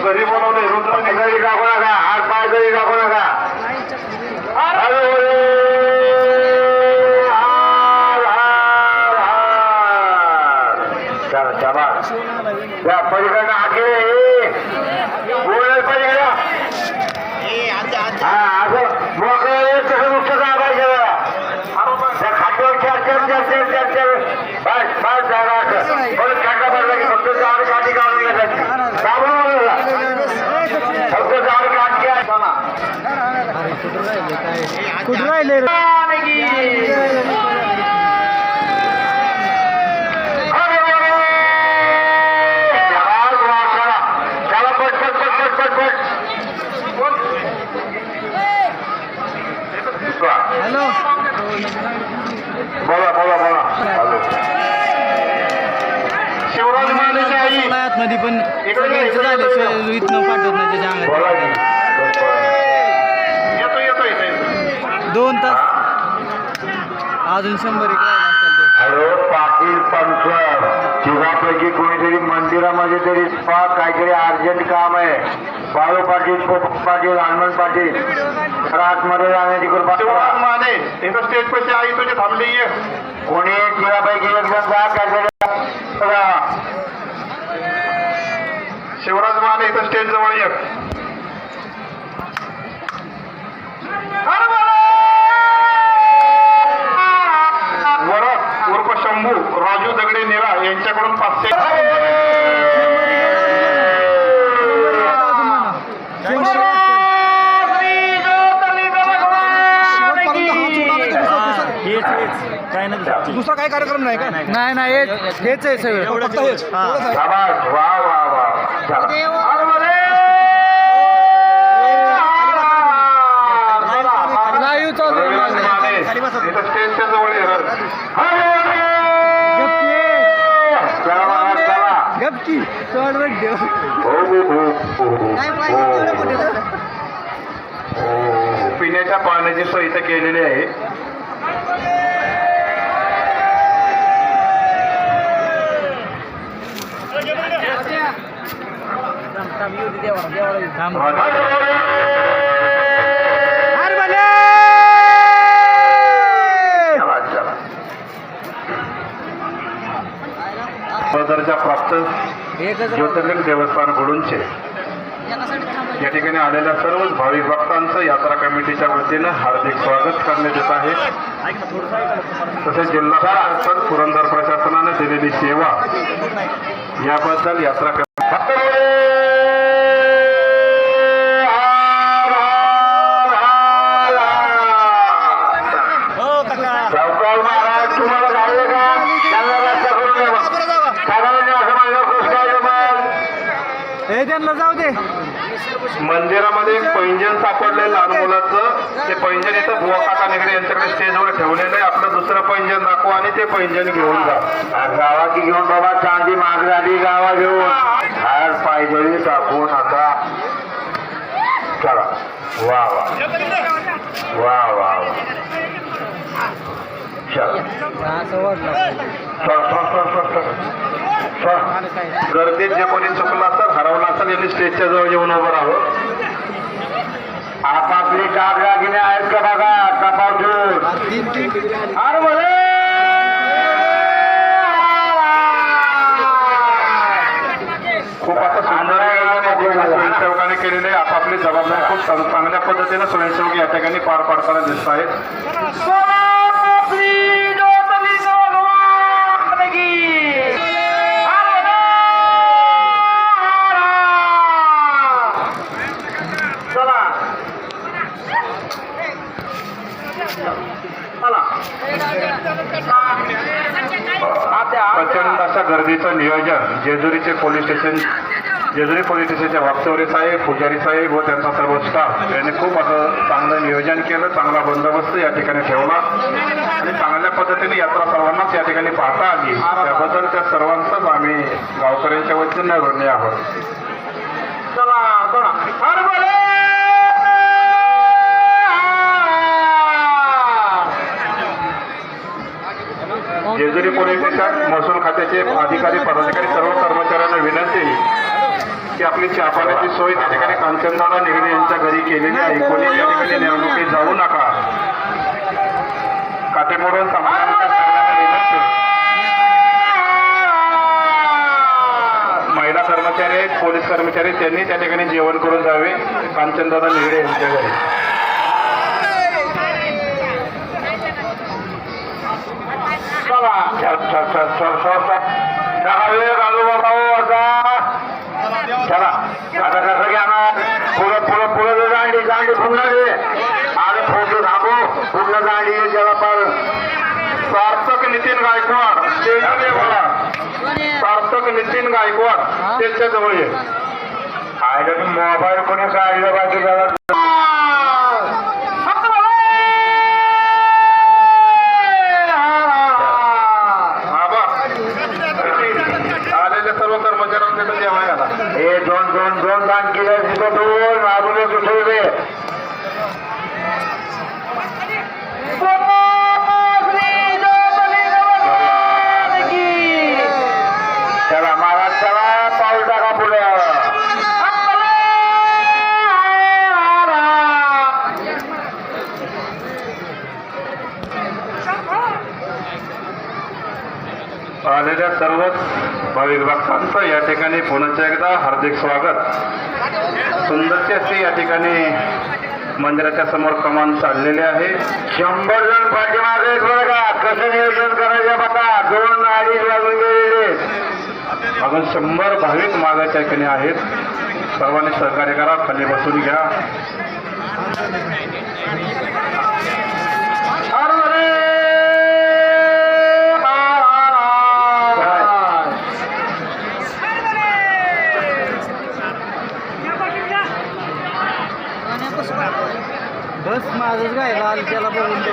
घरी बोलवले रुद्र घरी टाकू नका हात पाय घरी टाकू नका हरी बोले. हार, हार, हार. चला शाबास त्या पलीकडनं आगे बोलायला पाहिजे का? हा असं मोकळं आहे, तसं नुसतं दाबायचं जरा. त्या खात्यावर चार चार चार चार चार चार बस बस जागा असं परत काटा भरला की फक्त झाड काठी काढून घ्यायची दाबून बोलला फक्त झाड काठी आहे चला. कुठं राहिले. हॅलो. बोला बोला बोला. शिवराज मानेची आई. मध्ये पण इथनं पाठवत नाही त्याच्या अंगात की. येतो येतो येतो येतो दोन तास अजून शंभर एक. हॅलो पाटील पंचर तिघापैकी कोणीतरी मंदिरामध्ये तरी स्पा काहीतरी अर्जंट काम आहे बाळू पाटील पाटील हनुमान पाटील आतमध्ये जाण्याची कृपा. माने इथं स्टेज पैसे आई तुझी थांबली कोणी तिघापैकी एक जण जा काहीतरी बघा. शिवराज माने इथं स्टेज जवळ ये शंभू राजू दगडे नेरा यांच्याकडून पाचशे दुसरा काय कार्यक्रम नाही का नाही नाही हेच हेच आहे सगळं फक्त हेच हा. वा वा वा. लाईव्ह चालू हो. हो. पिण्याच्या पाण्याची सोय इथं केलेली आहे थांब. चला, दर्जा प्राप्त ज्योतिर्लिंग देवस्थान गुडूंचे या ठिकाणी आलेल्या सर्वच भाविक भक्तांचं यात्रा कमिटीच्या वतीनं हार्दिक स्वागत करण्यात येत आहे. तसेच जिल्हा प्रशासन पुरंदर प्रशासनाने दिलेली सेवा याबद्दल यात्रा कमिटी हे त्यांना जाऊ दे. मंदिरामध्ये एक पैंजण सापडले लहान मुलाचं. ते पैंजण इथं बुवा काका निगडे यांच्याकडे स्टेजवर ठेवलेलं आहे. आपलं दुसरं पैंजण दाखवा आणि ते पैंजण घेऊन जा. गावाची घेऊन बाबा चांदी माग झाली गावा घेऊन. हार पायदळी टाकून आता चला. वा वा. वा वा वा. चला. गर्दीत जे कोणी चुकलं असेल हरवलं असेल यांनी स्टेजच्या जवळ येऊन उभं राहावं. आपापली दागिने आहेत का बघा कपावठून अरे बोले खूप आता सुंदर स्वयंसेवकाने केलेले. आपापली जबाबदारी खूप चांग- चांगल्या पद्धतीने स्वयंसेवक या ठिकाणी पार पाडताना दिसत आहेत. प्रचंड अशा गर्दीचं नियोजन जेजुरीचे पोलीस स्टेशन जेजुरी पोलीस स्टेशनच्या वागचौरे साहेब पुजारी साहेब व त्यांचा सर्व स्टाफ यांनी खूप असं चांगलं नियोजन केलं चांगला बंदोबस्त या ठिकाणी ठेवला. आणि चांगल्या पद्धतीने यात्रा सर्वांनाच या ठिकाणी पाहता आली. त्याबद्दल त्या सर्वांचंच आम्ही गावकऱ्यांच्या वतीनं ऋणी आहोत. चला पोलीस स्टेशन महसूल खात्याचे अधिकारी पदाधिकारी सर्व कर्मचाऱ्यांना विनंती की आपली चहा पाण्याची सोय त्या ठिकाणी कांचनदादा निगडे यांच्या घरी केलेली आहे. कोणी त्या ठिकाणी निवडणुकीत जाऊ नका. काटेमोडून विनंती. महिला कर्मचारी आहेत पोलीस कर्मचारी त्यांनी त्या ठिकाणी जेवण करून जावे. कांचनदादा निगडे यांच्या घरी चला चल चल चल चल चल चल चला वेळ घालू बाबा आता चला आता कसं घ्या ना पुढं पुढं पुढं दांडी दांडी पुन्हा दे आणि फोटो थांबू पूर्ण दांडी त्याला पण सार्थक नितीन गायकवाड स्टेजवर बोला सार्थक नितीन गायकवाड स्टेजच्या जवळ ये आयला मोबाईल कोणी काढलं पाहिजे त्याला आबा आलेल्या सर्व कर्मचाऱ्यांना तिथं जेवाय घाला हे दोन दोन दोन दान केले तिथं दोन अजून एक ठेवले चला महाराज चला पाऊल टाका पुढे आलेल्या सर्वच भाविक भक्तांचं या ठिकाणी पुन्हा एकदा हार्दिक स्वागत. सुंदरची अशी या ठिकाणी मंदिराच्या समोर कमान चाललेली आहे. शंभर जण पाठीमागे का? कसं नियोजन करायचं बघा? दोन अडीच वाजून गेलेले अजून शंभर भाविक मागाच्या ठिकाणी आहेत. सर्वांनी सहकार्य करा खाली बसून घ्या. बस माझंच गायला आलं त्याला बघून ते.